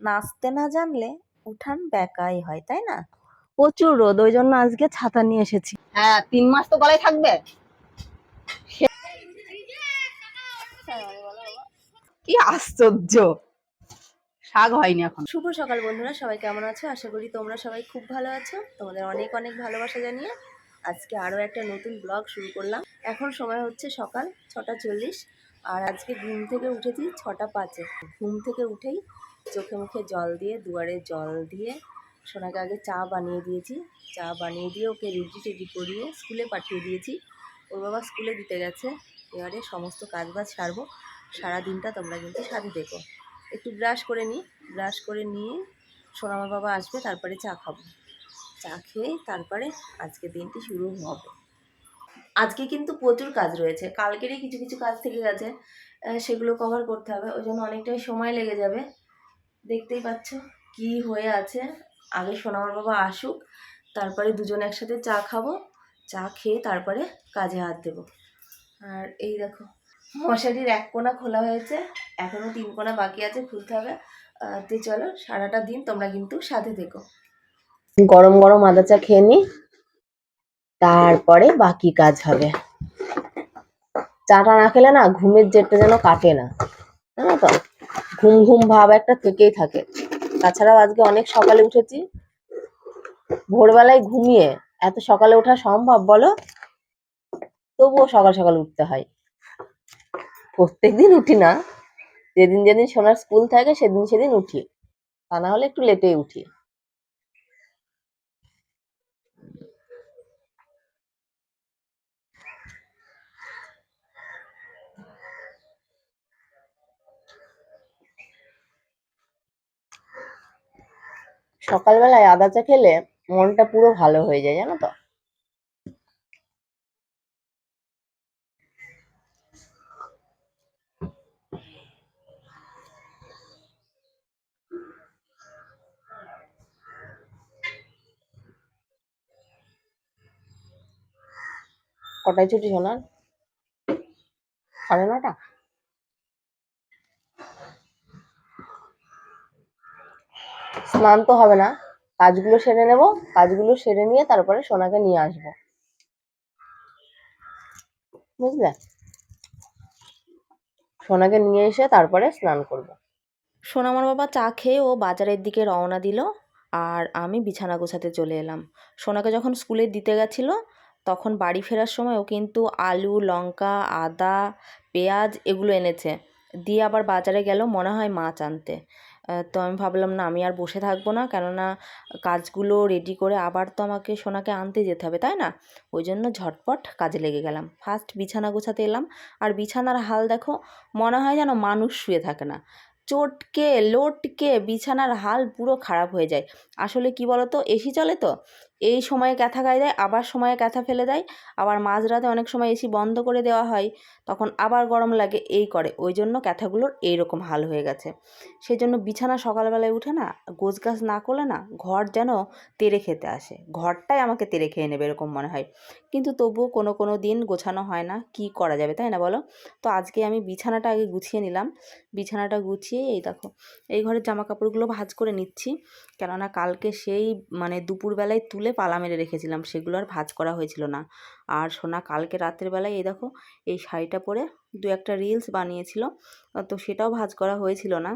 নাচতে না জানলে উঠান বেকাই হয় তাই না? প্রচুর রোদ ওই জন্য আজকে ছাতা নিয়ে এসেছি। হ্যাঁ তিন মাস তো গলায় থাকবে। কি আশ্চর্য। শাক হয়নি এখন। শুভ সকাল বন্ধুরা সবাই কেমন আছো? আশা করি তোমরা সবাই খুব ভালো আছো। তোমাদের অনেক অনেক ভালোবাসা জানিয়ে আজকে আরও একটা নতুন ব্লগ শুরু করলাম। এখন সময় হচ্ছে সকাল ছটা চল্লিশ আর আজকে ঘুম থেকে উঠেছি ছটা পাঁচে। ঘুম থেকে উঠেই চোখে মুখে জল দিয়ে, দুয়ারে জল দিয়ে সোনাকে আগে চা বানিয়ে দিয়েছি। চা বানিয়ে দিয়ে ওকে রেডি টেডি করিয়ে স্কুলে পাঠিয়ে দিয়েছি। ওর বাবা স্কুলে দিতে গেছে। এবারে সমস্ত কাজ বাজ সারবো। সারা দিনটা তোমরা কিন্তু সাথে দেখো। একটু ব্রাশ করে নিই ব্রাশ করে নিয়ে সোনামার বাবা আসবে, তারপরে চা খাব। চা খেয়ে তারপরে আজকে দিনটি শুরু হবে। আজকে কিন্তু প্রচুর কাজ রয়েছে। কালকেরই কিছু কিছু কাজ থেকে গেছে। সেগুলো কভার করতে হবে। ওই জন্য অনেকটাই সময় লেগে যাবে। দেখতেই পাচ্ছ কি হয়ে আছে। আগে সোনামার বাবা আসুক, তারপরে দুজন একসাথে চা খাব, চা খেয়ে তারপরে কাজে হাত দেবো। আর এই দেখো, মশারির এক কোণা খোলা হয়েছে এখনও তিন কোণা বাকি আছে, খুলতে হবে। তো চলো, সারাটা দিন তোমরা কিন্তু সাথে থেকো। গরম গরম আদা চা খেয়ে নি, তারপরে বাকি কাজ হবে। চাটা না খেলে না ঘুমের জেরটা যেন কাটে না, জানো তো? ঘুম ঘুম ভাব একটা থেকেই থাকে। তাছাড়াও আজকে অনেক সকালে উঠেছি। ভোরবেলায় ঘুমিয়ে এত সকালে ওঠা সম্ভব বলো? তবুও সকাল সকাল উঠতে হয়। প্রত্যেক দিন উঠি না। যেদিন যেদিন সোনার স্কুল থাকে, সেদিন সেদিন উঠি। তা না হলে একটু লেটেই উঠি। সকালবেলায় আদা চা খেলে মনটা পুরো ভালো হয়ে যায়, জানো তো? কটায় ছুটি সোনার? সাড়ে নটা? স্নান তো হবে না। কাজগুলো সেরে নেব, কাজগুলো সেরে নিয়ে তারপরে সোনাকে নিয়ে আসব। বুঝলে? সোনাকে নিয়ে এসে তারপরে স্নান করব। সোনামার বাবা চা খেয়ে ও বাজারের দিকে রওনা দিল আর আমি বিছানা গোছাতে চলে এলাম। সোনাকে যখন স্কুলে দিতে গেছিল, তখন বাড়ি ফেরার সময় ও কিন্তু আলু, লঙ্কা, আদা, পেঁয়াজ এগুলো এনেছে। দিয়ে আবার বাজারে গেল মনে হয় মাছ আনতে। তো আমি ভাবলাম, না, আমি আর বসে থাকব না। কেননা কাজগুলো রেডি করে আবার তো আমাকে সোনাকে আনতে যেতে হবে, তাই না? ওই জন্য ঝটপট কাজে লেগে গেলাম। ফার্স্ট বিছানা গোছাতে এলাম। আর বিছানার হাল দেখো, মনে হয় যেন মানুষ শুয়ে থাকে না। চটকে, লোটকে বিছানার হাল পুরো খারাপ হয়ে যায়। আসলে কি বলতো, এসি চলে তো? এই সময়ে ক্যাথা গায়ে দেয়, আবার সময়ে ক্যাথা ফেলে দেয়, আবার মাঝরাতে অনেক সময় এসি বন্ধ করে দেওয়া হয়, তখন আবার গরম লাগে, এই করে। ওই জন্য ক্যাথাগুলোর এইরকম হাল হয়ে গেছে। সেই জন্য বিছানা সকালবেলায় উঠে না, গোছগাছ না করলে না, ঘর যেন তেড়ে খেতে আসে। ঘরটাই আমাকে তেড়ে খেয়ে নেবে এরকম মনে হয়। কিন্তু তবুও কোনো কোনো দিন গোছানো হয় না, কি করা যাবে, তাই না বলো? তো আজকে আমি বিছানাটা আগে গুছিয়ে নিলাম। বিছানাটা গুছিয়ে, এই দেখো, এই ঘরের জামা কাপড়গুলো ভাঁজ করে নিচ্ছি। কেননা কালকে সেই মানে দুপুরবেলায় তুলে পালা মেরে রেখেছিলাম, সেগুলো আর ভাজ করা হয়েছিল না। আর সোনা কালকে রাতের বেলায়, এই দেখো, এই শাড়িটা পরে দু একটা রিলস বানিয়েছিল, তো সেটাও ভাজ করা হয়েছিল না।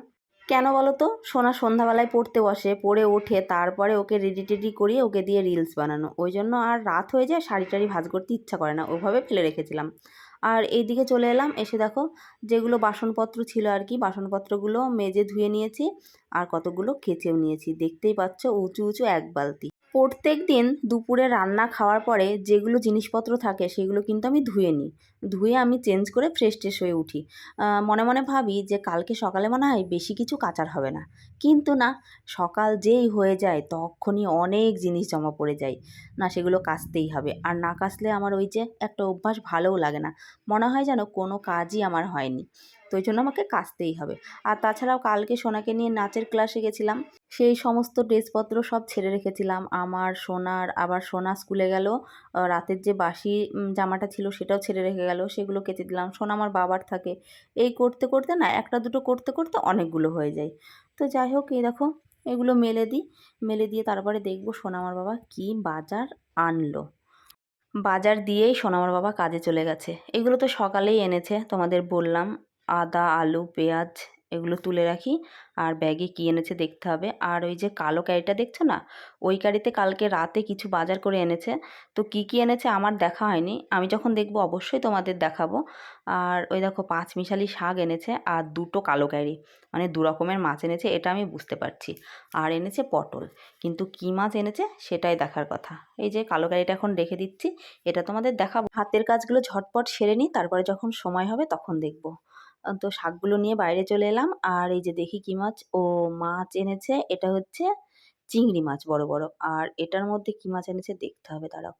কেন বলো তো সোনা সন্ধ্যাবেলায় পড়তে বসে, পড়ে ওঠে, তারপরে ওকে রেডি টেডি করিয়ে ওকে দিয়ে রিলস বানানো। ওই জন্য আর রাত হয়ে যায়, শাড়ি টাড়ি ভাজ করতে ইচ্ছা করে না, ওভাবে ফেলে রেখেছিলাম। আর এই দিকে চলে এলাম, এসে দেখো, যেগুলো বাসনপত্র ছিল আর কি, বাসনপত্রগুলো মেজে ধুয়ে নিয়েছি, আর কতগুলো কেচেও নিয়েছি। দেখতেই পাচ্ছ, উঁচু উঁচু, এক বালতি। প্রত্যেক দিন দুপুরে রান্না খাওয়ার পরে যেগুলো জিনিসপত্র থাকে সেগুলো কিন্তু আমি ধুয়ে নিই। ধুয়ে আমি চেঞ্জ করে ফ্রেশ ট্রেশ হয়ে উঠি। মনে মনে ভাবি যে কালকে সকালে মনে হয় বেশি কিছু কাচার হবে না। কিন্তু না, সকাল যেই হয়ে যায় তখনই অনেক জিনিস জমা পড়ে যায়। না, সেগুলো কাচতেই হবে। আর না কাচলে আমার ওই যে একটা অভ্যাস ভালোও লাগে না। মনে হয় যেন কোনো কাজই আমার হয়নি। তো ওই জন্য আমাকে কাচতেই হবে। আর তাছাড়াও কালকে সোনাকে নিয়ে নাচের ক্লাসে গেছিলাম। সেই সমস্ত ড্রেসপত্র সব ছেড়ে রেখেছিলাম। আমার, সোনার, আবার সোনা স্কুলে গেল। রাতের যে বাসি জামাটা ছিল সেটাও ছেড়ে রেখে গেল। সেগুলো কেচে দিলাম। সোনা আমার বাবার থাকে। এই করতে করতে না, একটা দুটো করতে করতে অনেকগুলো হয়ে যায়। তো যাই হোক, এই দেখো, এগুলো মেলে দিই। মেলে দিয়ে তারপরে দেখব সোনা আমার বাবা কী বাজার আনলো। বাজার দিয়েই সোনামার বাবা কাজে চলে গেছে। এগুলো তো সকালেই এনেছে, তোমাদের বললাম। আদা, আলু, পেঁয়াজ এগুলো তুলে রাখি। আর ব্যাগে কী এনেছে দেখতে হবে। আর ওই যে কালো ক্যারিটা দেখছ না? ওই ক্যারিতে কালকে রাতে কিছু বাজার করে এনেছে। তো কী কী এনেছে আমার দেখা হয়নি। আমি যখন দেখব অবশ্যই তোমাদের দেখাবো। আর ওই দেখো পাঁচ মিশালি শাক এনেছে আর দুটো কালো ক্যারি মানে দু রকমের মাছ এনেছে, এটা আমি বুঝতে পারছি। আর এনেছে পটল। কিন্তু কী মাছ এনেছে সেটাই দেখার কথা। এই যে কালো ক্যারিটা এখন রেখে দিচ্ছি, এটা তোমাদের দেখাবো। হাতের কাজগুলো ঝটপট সেরে নিই, তারপরে যখন সময় হবে তখন দেখব। তো শাকগুলো নিয়ে বাইরে চলে এলাম। আর এই যে দেখি কী মাছ, ও মাছ এনেছে, এটা হচ্ছে চিংড়ি মাছ বড় বড়। আর এটার মধ্যে কী মাছ এনেছে দেখতে হবে, দাঁড়াও।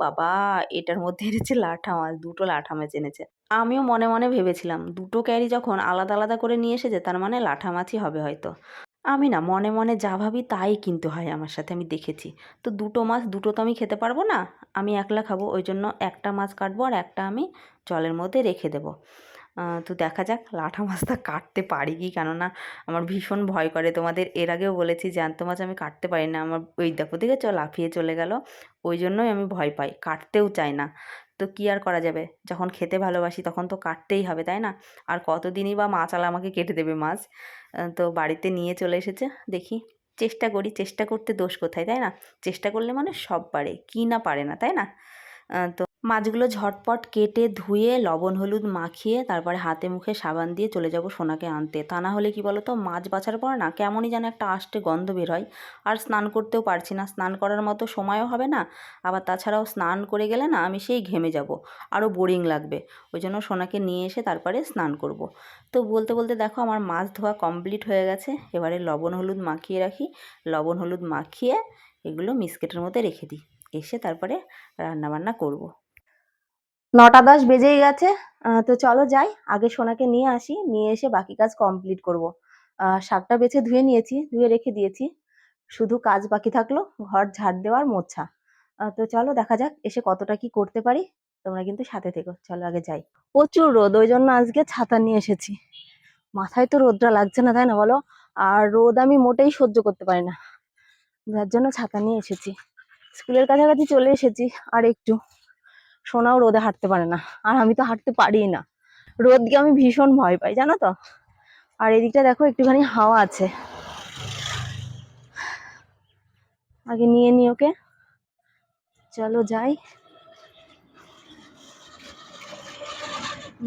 বাবা! এটার মধ্যে এনেছে লাঠা মাছ, দুটো লাঠা মাছ এনেছে। আমিও মনে মনে ভেবেছিলাম, দুটো ক্যারি যখন আলাদা আলাদা করে নিয়ে এসেছে, তার মানে লাঠা মাছই হবে হয়তো। আমি না, মনে মনে যা ভাবি তাই কিন্তু হয় আমার সাথে, আমি দেখেছি। তো দুটো মাছ, দুটো তো আমি খেতে পারব না, আমি একলা খাব, ওই জন্য একটা মাছ কাটবো আর একটা আমি জলের মধ্যে রেখে দেবো। তো দেখা যাক লাঠা মাছটা কাটতে পারি কি? কেননা আমার ভীষণ ভয় করে। তোমাদের এর আগেও বলেছি জ্যান্ত মাছ আমি কাটতে পারি না। আমার ওই দেখো দেখে চল লাফিয়ে চলে গেল। ওই জন্যই আমি ভয় পাই। কাটতেও চাই না। তো কী আর করা যাবে? যখন খেতে ভালোবাসি তখন তো কাটতেই হবে, তাই না? আর কতদিনই বা মাছ আলা আমাকে কেটে দেবে মাছ? তো বাড়িতে নিয়ে চলে এসেছে। দেখি। চেষ্টা করি। চেষ্টা করতে দোষ কোথায়, তাই না? চেষ্টা করলে মানে সব পারে। কী না পারে না, তাই না? তো মাছগুলো ঝটপট কেটে ধুয়ে লবণ, হলুদ মাখিয়ে তারপরে হাতে মুখে সাবান দিয়ে চলে যাব সোনাকে আনতে। তা না হলে কি বলো তো মাছ বাছার পর না কেমনই যেন একটা আষ্টে গন্ধ বের হয়। আর স্নান করতেও পারছি না, স্নান করার মতো সময়ও হবে না। আবার তাছাড়াও স্নান করে গেলে না আমি সেই ঘেমে যাব আরও বোরিং লাগবে। ওই জন্য সোনাকে নিয়ে এসে তারপরে স্নান করব। তো বলতে বলতে দেখো আমার মাছ ধোয়া কমপ্লিট হয়ে গেছে। এবারে লবণ, হলুদ মাখিয়ে রাখি। লবণ, হলুদ মাখিয়ে এগুলো মিসকেটের মধ্যে রেখে দিই। এসে তারপরে রান্নাবান্না করব। নটা দশ বেজেই গেছে। তো চলো যাই, আগে সোনাকে নিয়ে আসি, নিয়ে এসে বাকি কাজ কমপ্লিট করব। শাকটা বেছে ধুয়ে নিয়েছি, ধুয়ে রেখে দিয়েছি। শুধু কাজ বাকি থাকল, ঘর ঝাড় দেওয়ার মোছা। তো চলো দেখা যাক এসে কতটা কি করতে পারি। তোমরা কিন্তু সাথে থেকো, চলো আগে যাই। প্রচুর রোদ, ওই জন্য আজকে ছাতা নিয়ে এসেছি। মাথায় তো রোদটা লাগছে না, তাই না বলো? আর রোদ আমি মোটেই সহ্য করতে পারি না। যার জন্য ছাতা নিয়ে এসেছি। স্কুলের কাছাকাছি চলে এসেছি, আর একটু। সোনাও রোদে হাঁটতে পারে না। আর আমি তো হাঁটতে পারি না। রোদকে আমি ভীষণ ভয় পাই, জানো তো? আর এদিকটা দেখো, একটুখানি হাওয়া আছে। আগে নিয়ে নি ওকে। চলো যাই।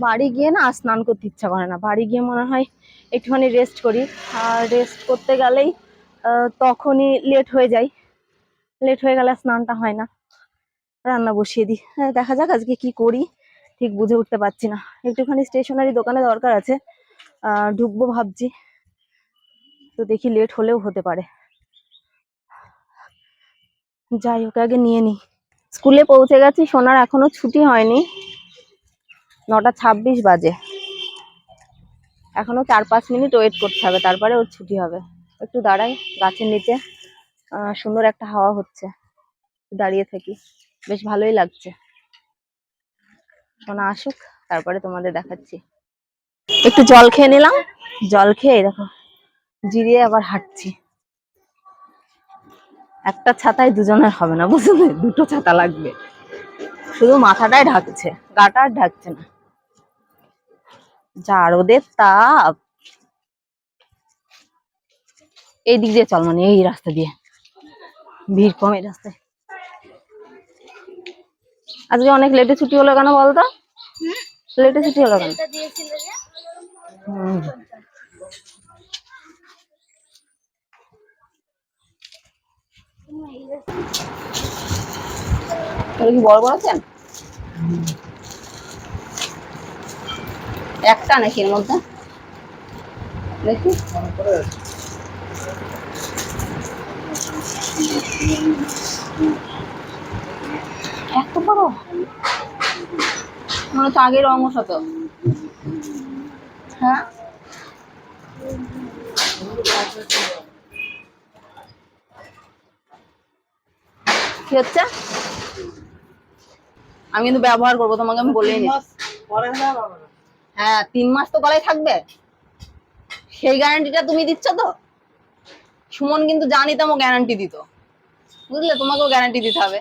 বাড়ি গিয়ে না আর স্নান করতে ইচ্ছা করে না। বাড়ি গিয়ে মনে হয় একটুখানি রেস্ট করি। আর রেস্ট করতে গেলেই তখনই লেট হয়ে যায় লেট হয়ে গেলে স্নানটা হয় না। রান্না বসিয়ে দিই। হ্যাঁ দেখা যাক আজকে কি করি। ঠিক বুঝে উঠতে পারছি না। একটুখানি স্টেশনারি দোকানে দরকার আছে। ঢুকবো ভাবছি। তো দেখি লেট হলেও হতে পারে। যাই ওকে আগে নিয়ে নি স্কুলে পৌঁছে গেছি, সোনার এখনও ছুটি হয়নি। নটা ছাব্বিশ বাজে। এখনও চার পাঁচ মিনিট ওয়েট করতে হবে, তারপরে ওর ছুটি হবে। একটু দাঁড়াই গাছের নিচে। সুন্দর একটা হাওয়া হচ্ছে। দাঁড়িয়ে থাকি। বেশ ভালোই লাগছে। সোনা আসুক, তারপরে তোমাদের দেখাচ্ছি। একটু জল খেয়ে নিলাম। জল খেয়ে দেখো, জিরিয়ে আবার হাঁটছি। একটা ছাতায় দুজনের হবে না, বুঝলে? দুটো ছাতা লাগবে। শুধু মাথাটাই ঢাকছে, গাটা আর ঢাকছে না। যা রোদের তাপ। এই দিক দিয়ে চল মানে এই রাস্তা দিয়ে। ভিড় কম এই রাস্তায়। আজকে অনেক লেটে ছুটি হলো কেন বলতো? লেটে ছুটি হলো কেন? কি বড় বড় আছেন? একটা নাকি এর মধ্যে? দেখি। এত বড়? মনে আগের অঙ্গ শত হ্যাঁ? কি হচ্ছে? আমি কিন্তু ব্যবহার করব তোমাকে আমি বলে হ্যাঁ তিন মাস তো গলায় থাকবে। সেই গ্যারান্টিটা তুমি দিচ্ছ তো? সুমন কিন্তু জানিতামও গ্যারান্টি দিত। বুঝলে? তোমাকেও গ্যারান্টি দিতে হবে।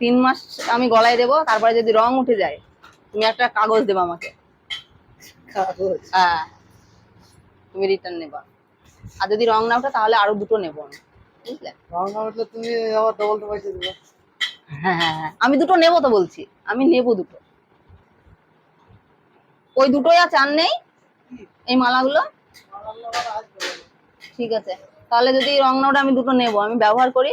তিন মাস আমি গলায় দেবো তারপরে যদি রং উঠে যায় তুমি একটা কাগজ দেবে আমাকে। হ্যাঁ। তুমি রিটার্ন নেবা। আর যদি রং না ওঠে তাহলে আরও দুটো নেব আমি। বুঝলে? তুমি আবার ডবল পয়সা দিবে। হ্যাঁ হ্যাঁ হ্যাঁ। আমি দুটো নেব তো বলছি। আমি নেব দুটো। ওই দুটোই আছে আর নেই? এই মালাগুলো? ঠিক আছে। তাহলে যদি রং না ওঠে আমি দুটো নেব। আমি ব্যবহার করি?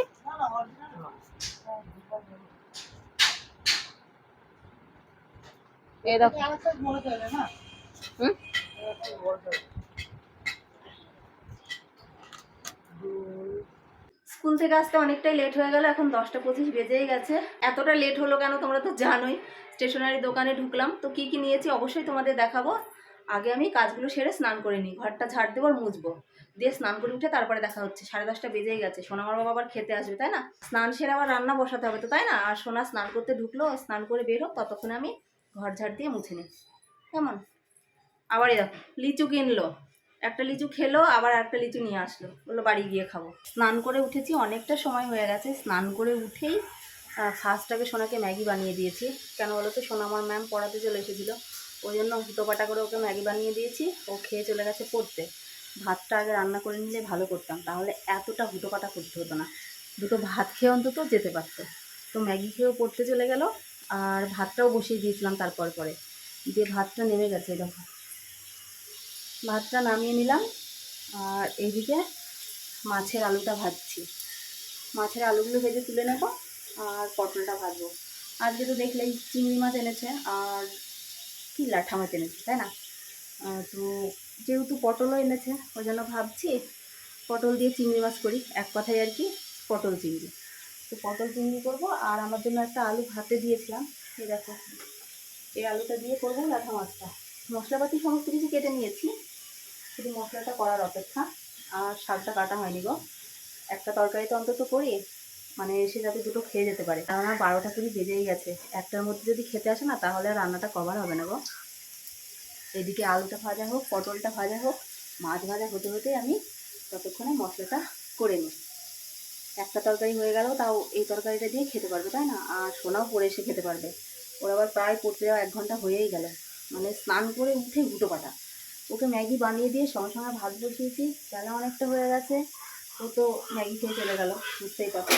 স্কুল থেকে আসতে অনেকটাই লেট হয়ে গেল, এখন দশটা পঁচিশ বেজেই গেছে। এতটা লেট হলো কেন তোমরা তো জানোই। স্টেশনারি দোকানে ঢুকলাম, তো কি কি নিয়েছি অবশ্যই তোমাদের দেখাবো। আগে আমি কাজগুলো সেরে স্নান করে নিই, ঘরটা ঝাড় দেবো আর মুছবো। দিয়ে স্নান করে উঠে তারপরে দেখা হচ্ছে, সাড়ে দশটা বেজেই গেছে। সোনামার বাবা আবার খেতে আসবে, তাই না? স্নান সেরে আবার রান্না বসাতে হবে তো, তাই না? আর সোনা স্নান করতে ঢুকলো, স্নান করে বের ততক্ষণে আমি ঘর ঝাড় দিয়ে মুছে নিই কেমন? আবার দেখো, লিচু কিনলো। একটা লিচু খেলো, আবার একটা লিচু নিয়ে আসলো। বলল, বাড়ি গিয়ে খাব। স্নান করে উঠেছি, অনেকটা সময় হয়ে গেছে। স্নান করে উঠেই ফার্স্ট আগে সোনাকে ম্যাগি বানিয়ে দিয়েছি। কেন বলো তো, সোনা আমার ম্যাম পড়াতে চলে এসেছিল। ওই জন্য হুটোপাটা করে ওকে ম্যাগি বানিয়ে দিয়েছি। ও খেয়ে চলে গেছে পড়তে। ভাতটা আগে রান্না করে নিলে ভালো করতাম। তাহলে এতটা হুটোপাটা করতে হতো না। দুটো ভাত খেয়ে অন্তত যেতে পারতো। তো ম্যাগি খেয়েও পড়তে চলে গেল। আর ভাতটাও বসিয়ে দিয়েছিলাম তারপর পরে। দিয়ে ভাতটা নেমে গেছে, দেখো। ভাতটা নামিয়ে নিলাম, আর এইদিকে মাছের আলুটা ভাজছি। মাছের আলুগুলো ভেজে তুলে নেব, আর পটলটা ভাজবো। আজকে তো দেখলেই চিংড়ি মাছ এনেছে, আর কি লাঠা মাছ এনেছে, তাই না? তো যেহেতু পটলও এনেছে, ওই জন্য ভাবছি পটল দিয়ে চিংড়ি মাছ করি। এক কথায় আর কি, পটল চিংড়ি। তো পটল চিংড়ি করব, আর আমার জন্য একটা আলু ভাতে দিয়েছিলাম। এই দেখো, এই আলুটা দিয়ে করব লাঠা মাছটা। মশলাপাতি সমস্ত কিছু কেটে নিয়েছি, শুধু মশলাটা করার অপেক্ষা। আর শাকটা কাটা হয়নি গো। একটা তরকারি তো অন্তত করি মানে এসে যাতে দুটো খেয়ে যেতে পারে। কারণ আমার বারোটা কুড়ি বেজেই গেছে। একটার মধ্যে যদি খেতে আসে না, তাহলে রান্নাটা কভার হবে না গো। এদিকে আলুটা ভাজা হোক, পটলটা ভাজা হোক, মাছ ভাজা হতে হতে আমি ততক্ষণে মশলাটা করে নিই একটা তরকারি হয়ে গেল, তাও এই তরকারিটা দিয়ে খেতে পারবে, তাই না? আর সোনাও পরে এসে খেতে পারবে। ওর আবার প্রায় পড়তে যাওয়া এক ঘণ্টা হয়েই গেল। মানে স্নান করে উঠে গুটো পাটা। ওকে ম্যাগি বানিয়ে দিয়ে সঙ্গে সঙ্গে ভাত বসিয়েছি। বেলা অনেকটা হয়ে গেছে। ও তো ম্যাগি খেয়ে চলে গেল, বুঝতেই পারছ।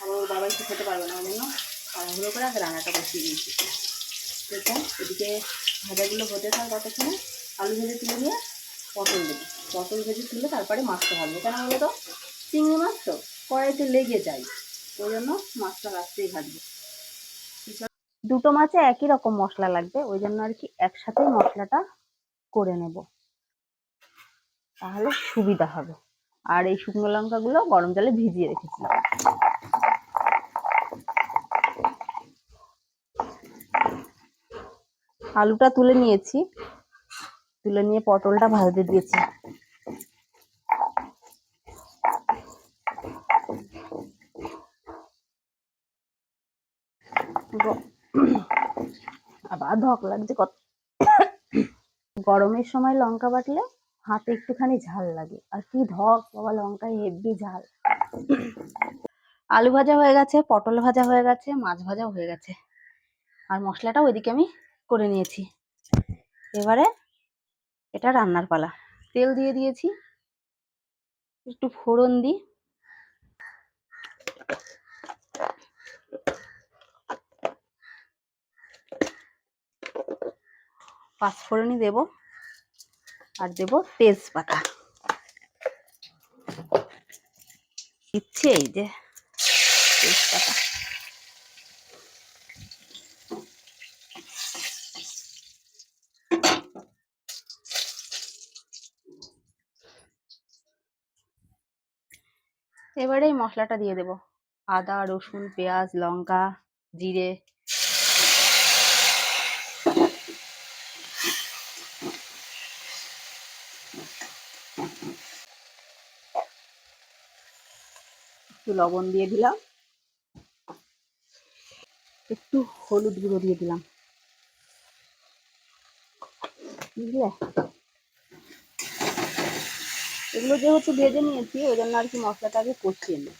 আবার ওর বাবা একটু খেতে পারবে না ওই জন্য। তাড়াহুড়ো করে আগে রান্নাটা বসিয়ে দিয়েছি। দেখুন এদিকে ভাজাগুলো হতে থাক ততক্ষণে আলু ভেজে তুলে নিয়ে পটল দেবো পটল ভেজে তুলে তারপরে মাছটা ভাজবো। কেন বলো তো? চিংড়ি মাছ তো? কড়াইতে লেগে যায়। ওই জন্য মাছটা রাখতেই ভাজবো। দুটো মাছে একই রকম মশলা লাগবে, ওই জন্য আর কি একসাথে মশলাটা করে নেব। তাহলে সুবিধা হবে। আর এই শুকনো লঙ্কাগুলো গরম জলে ভিজিয়ে রেখেছিলাম আলুটা তুলে নিয়েছি। তুলে নিয়ে পটলটা ভাজতে দিয়েছি। আবার ধক লাগছে কত। গরমের সময় লঙ্কা বাটলে হাতে একটুখানি ঝাল লাগে। আর কি ধক, বাবা, লঙ্কায় হেভি ঝাল। আলু ভাজা হয়ে গেছে, পটল ভাজা হয়ে গেছে, মাছ ভাজাও হয়ে গেছে। আর মশলাটা ওইদিকে আমি করে নিয়েছি। এবারে এটা রান্নার পালা। তেল দিয়ে দিয়েছি। একটু ফোড়ন দিই। পাঁচফোড়নই দেব আর দেব তেজপাতা। ইচ্ছে এই যে তেজপাতা। এবারে এই মশলাটা দিয়ে দেব। আদা, রসুন, পেঁয়াজ, লঙ্কা, জিরে। একটু লবণ দিয়ে দিলাম। একটু হলুদ গুঁড়ো দিয়ে দিলাম। বুঝলে? এগুলো যেহেতু ভেজে নিয়েছি, ওই জন্য আর কি মশলাটা আগে কষিয়ে নিই।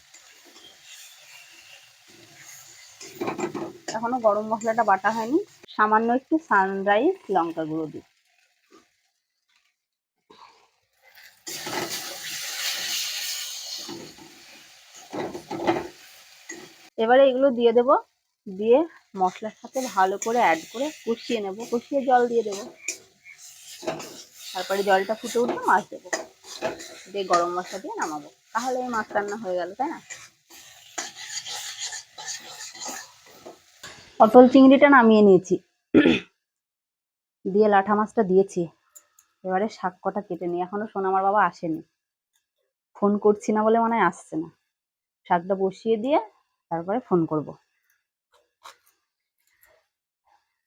এখনও গরম মশলাটা বাটা হয়নি। সামান্য একটু সানরাইজ লঙ্কা গুঁড়ো দিই। এবারে এগুলো দিয়ে দেব। দিয়ে মশলার সাথে ভালো করে অ্যাড করে কষিয়ে নেব। কষিয়ে জল দিয়ে দেবো। তারপরে জলটা ফুটে উঠবে মাছ দেবো। দিয়ে গরম মশলা দিয়ে নামাবো। তাহলে এই মাছ রান্না হয়ে গেল, তাই না? পটল চিংড়িটা নামিয়ে নিয়েছি। দিয়ে লাঠা মাছটা দিয়েছি। এবারে শাক কটা কেটে নিই। এখনও সোনামার বাবা আসেনি। ফোন করছি না বলে মনে হয় আসছে না। শাকটা বসিয়ে দিয়ে তারপরে ফোন করব।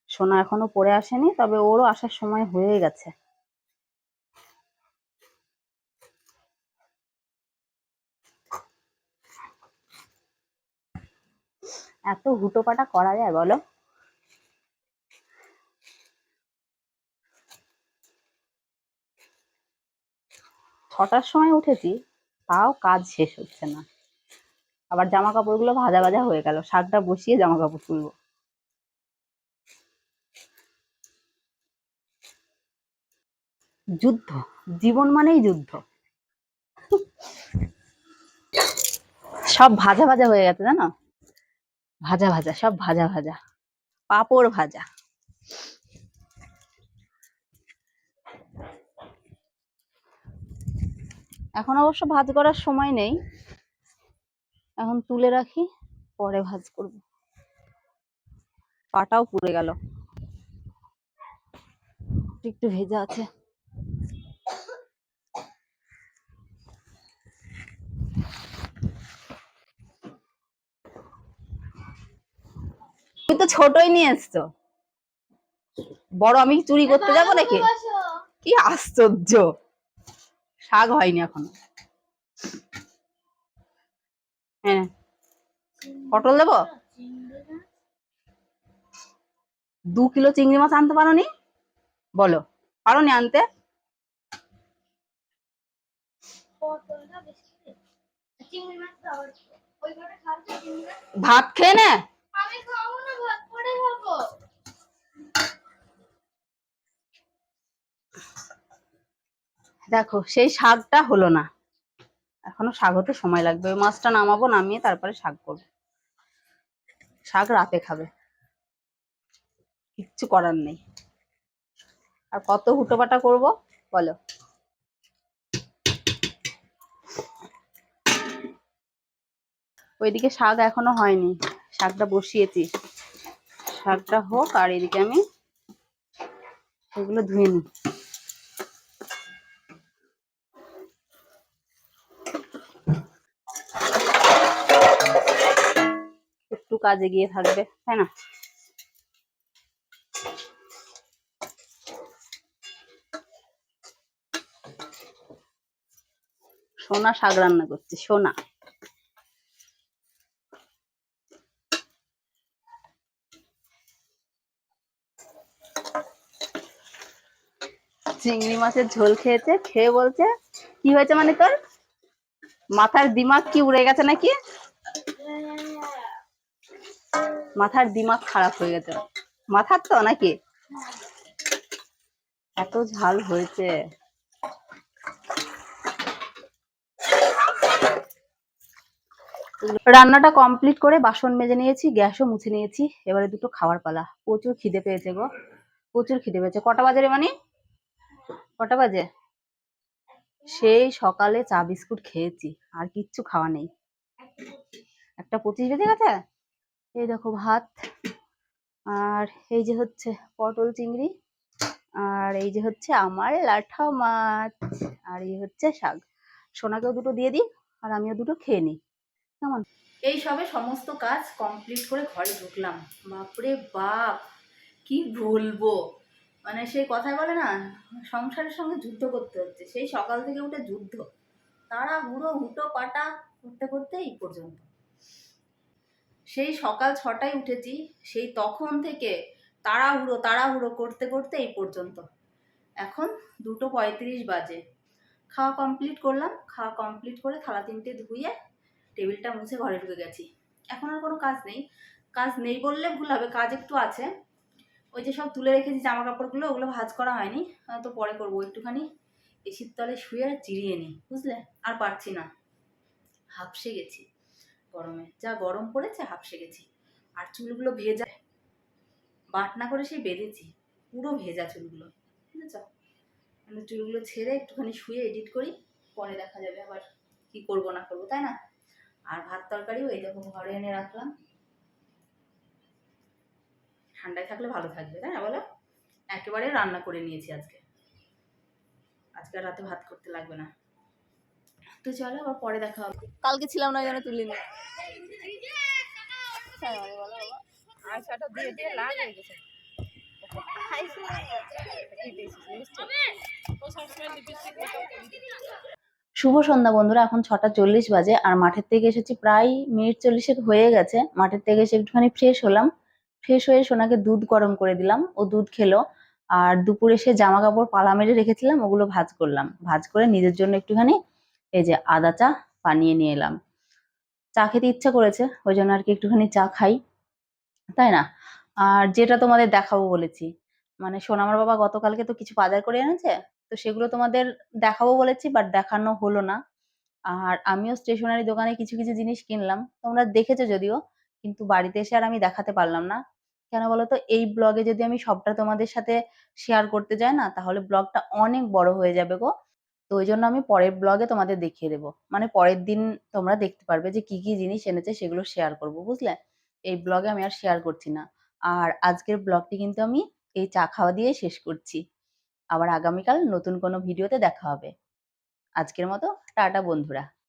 সোনা এখনও পড়ে আসেনি, তবে ওরও আসার সময় হয়ে গেছে। এত হুটোপাটা করা যায় বলো? ছটার সময় উঠেছি, তাও কাজ শেষ হচ্ছে না। আবার জামা কাপড়গুলো ভাজা ভাজা হয়ে গেল। শাকটা বসিয়ে জামা কাপড় তুলবো। যুদ্ধ। জীবন মানেই যুদ্ধ। সব ভাজা ভাজা হয়ে গেছে জানো? ভাজা ভাজা, সব ভাজা ভাজা। পাঁপড় ভাজা। এখন অবশ্য ভাজ করার সময় নেই। এখন তুলে রাখি, পরে ভাজ করব। পাটাও পুড়ে গেল। একটু ভেজা আছে। তুমি তো ছোটই নিয়ে এসছো। বড়, আমি চুরি করতে যাব নাকি? কি আশ্চর্য! শাক হয়নি এখনও। হ্যাঁ। পটল দেবো? দু কিলো চিংড়ি মাছ আনতে পারো নি বলো। পারো নি আনতে? ভাত খেয়ে নে। দেখো, সেই শাকটা হলো না। এখনও শাক হতে সময় লাগবে। ওই মাছটা নামাবো, নামিয়ে তারপরে শাক করব। শাক রাতে খাবে। কিচ্ছু করার নেই। আর কত হুটোপাটা করব? বলো। ওইদিকে শাক এখনও হয়নি। শাকটা বসিয়েছি। শাকটা হোক আর এদিকে আমি এগুলো ধুয়ে নিই একটু কাজে গিয়ে থাকবে, তাই না? সোনা শাক রান্না করছে, সোনা। চিংড়ি মাছের ঝোল খেয়েছে, খেয়ে বলছে, কি হয়েছে মানে তোর? মাথার দিমাগ কি উড়ে গেছে নাকি? মাথার দিমাগ খারাপ হয়ে গেছে। মাথার তো নাকি? এত ঝাল হয়েছে। রান্নাটা কমপ্লিট করে বাসন মেজে নিয়েছি, গ্যাসও মুছে নিয়েছি। এবারে দুটো খাবার পালা। প্রচুর খিদে পেয়েছে গো। প্রচুর খিদে পেয়েছে। কটা বাজে রে মানে? কটা বাজে? সেই সকালে চা বিস্কুট খেয়েছি, আর কিচ্ছু খাওয়া নেই। একটা পঁচিশ বেজে গেছে? এই দেখো ভাত, আর এই যে হচ্ছে পটল চিংড়ি, আর এই যে হচ্ছে আমার লাঠা মাছ, আর এই হচ্ছে শাক। সোনাকেও দুটো দিয়ে দিই, আর আমিও দুটো খেয়ে নিই। কেমন? এই সবে সমস্ত কাজ কমপ্লিট করে ঘরে ঢুকলাম। বাপরে বাপ, কি বলব? মানে সেই কথায় বলে না, সংসারের সঙ্গে যুদ্ধ করতে হচ্ছে। সেই সকাল থেকে উঠে যুদ্ধ। তারা হুড়ো হুটো পাটা করতে করতে এই পর্যন্ত। সেই সকাল ছটায় উঠেছি, সেই তখন থেকে তাড়াহুড়ো তাড়াহুড়ো করতে করতে এই পর্যন্ত। এখন দুটো পঁয়ত্রিশ বাজে। খাওয়া কমপ্লিট করলাম, খাওয়া কমপ্লিট করে থালা তিনটে ধুয়ে টেবিলটা মুছে ঘরে ঢুকে গেছি। এখন আর কোনো কাজ নেই। কাজ নেই বললে ভুল হবে, কাজ একটু আছে। ওই যে সব তুলে রেখেছি জামা কাপড়গুলো ওগুলো ভাজ করা হয়নি। তো পরে করব একটুখানি। এসির তলে শুয়ে চিরিয়ে নিই, বুঝলে? আর পারছি না। হাঁপসে গেছি। গরমে। যা গরম পড়েছে হাঁপসে গেছি আর চুলগুলো ভেজা। বাটনা করে সেই বেঁধেছি। পুরো ভেজা চুলগুলো। বুঝেছ? মানে চুলগুলো ছেড়ে একটুখানি শুয়ে এডিট করি, পরে দেখা যাবে আবার কি করব, না করব, তাই না? আর ভাত তরকারিও এই দেখো ঘরে এনে রাখলাম। ঠান্ডায় থাকলে ভালো থাকবে, তাই না বলো? একেবারে রান্না করে নিয়েছি আজকে। আজকে রাতে ভাত করতে লাগবে না। তো চলো আবার পরে দেখা হবে। কালকে ছিলাম না যেন তুলিনি। আয়সাটা দিয়ে দিয়ে লাল হয়ে গেছে। শুভ সন্ধ্যা বন্ধুরা এখন ছটা চল্লিশ বাজে আর মাঠের থেকে এসেছি প্রায় মিনিট চল্লিশেক হয়ে গেছে। মাঠের থেকে এসে একটুখানি ফ্রেশ হলাম। ফ্রেশ হয়ে সোনাকে দুধ গরম করে দিলাম ও দুধ খেলো। আর দুপুরে সে জামা কাপড় পালা মেরে রেখেছিলাম ওগুলো ভাজ করলাম। ভাজ করে নিজের জন্য একটুখানি এই যে আদা চা বানিয়ে নিয়ে এলাম। চা খেতে ইচ্ছা করেছে, ওই জন্য আর কি একটুখানি চা খাই, তাই না? আর যেটা তোমাদের দেখাবো বলেছি মানে সোনামার বাবা গতকালকে তো কিছু বাজার করে এনেছে, তো সেগুলো তোমাদের দেখাবো বলেছি বাট দেখানো হলো না। আর আমিও স্টেশনারি দোকানে কিছু কিছু জিনিস কিনলাম, তোমরা দেখেছ যদিও, কিন্তু বাড়িতে এসে আর আমি দেখাতে পারলাম না। কেন বলো তো, এই ব্লগে যদি আমি সবটা তোমাদের সাথে শেয়ার করতে যাই না, তাহলে ব্লগটা অনেক বড় হয়ে যাবে গো। তো ওই জন্য আমি পরের ব্লগে তোমাদের দেখিয়ে দেবো। মানে পরের দিন তোমরা দেখতে পারবে যে কি কি জিনিস এনেছে সেগুলো শেয়ার করব, বুঝলে? এই ব্লগে আমি আর শেয়ার করছি না। আর আজকের ব্লগটি কিন্তু আমি এই চা খাওয়া দিয়ে শেষ করছি। আবার আগামীকাল নতুন কোনো ভিডিওতে দেখা হবে। আজকের মতো, টাটা বন্ধুরা।